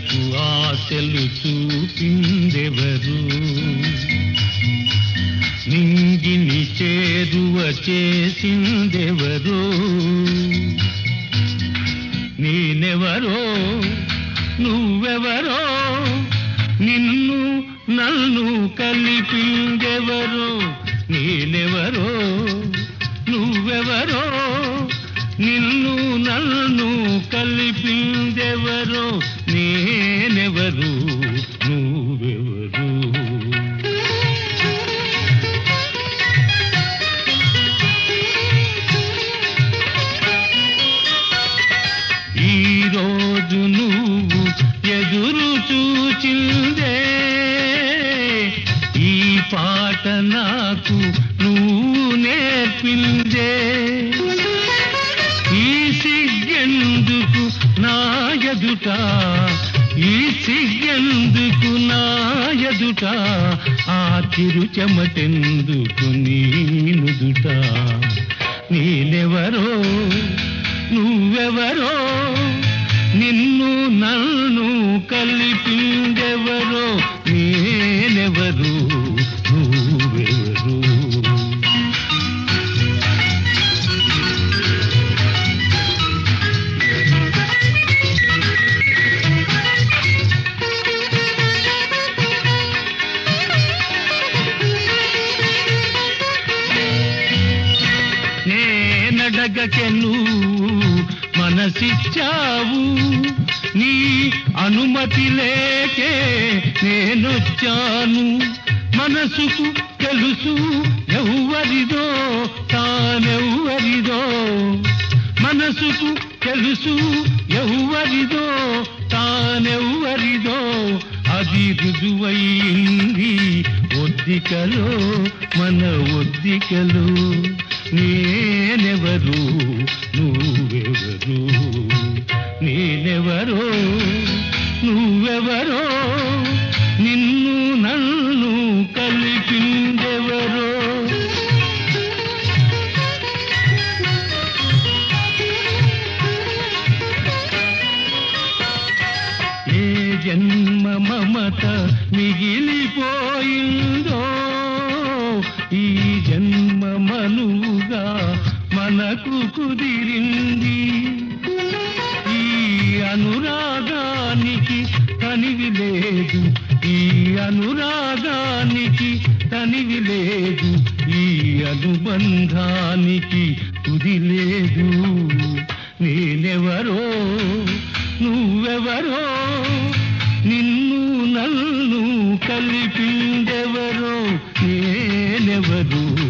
గుండెలకు ఆశలు చూపిందెవరు నింగిని చేరువ చేసిందెవరు? నేనెవరో నువ్వెవరో నిన్ను నన్ను కలిపిందెవరో? నేనెవరో నువ్వెవరో నిన్ను నన్ను కలిపిందెవరో నేనెవరు? నువ్వెవరు? ఈరోజు నువ్వు ఎదురు చూచిందే ఈ పాట నాకు నువ్వు నేర్పిందే. నా ఎదుట ఈ సిగ్గెందుకు నా ఎదుట ఆ చిరు చెమటెందుకు నీనుదుట. నీలెవరో నువ్వెవరో నిన్ను నన్ను కలిపిందెవరో నేనెవరు? అడగకెను మనసిచ్చావు. నీ అనుమతి లేకే నేనొచ్చాను. మనసుకు తెలుసు ఎవ్వరిదో తానెవ్వరిదో. మనసుకు తెలుసు ఎవ్వరిదో తానెవ్వరిదో. అది రుజువైంది ఒద్దికలో మన ఒద్దికలో. నేనెవరు? నువ్వెవరు? నేనెవరో? నువ్వెవరో? నిన్ను నన్ను కలిపిందెవరో? ఏ జన్మ మమత మిగిలిపోయిందో ఈ జన్మ నాకు కుదిరింది. ఈ అనురాగానికి తనివి లేదు. ఈ అనురాగానికి తనివి లేదు. ఈ అనుబంధానికి తుది లేదు. నేనెవరో నువ్వెవరో నిన్ను నన్ను కలిపిందెవరో నేనెవరు?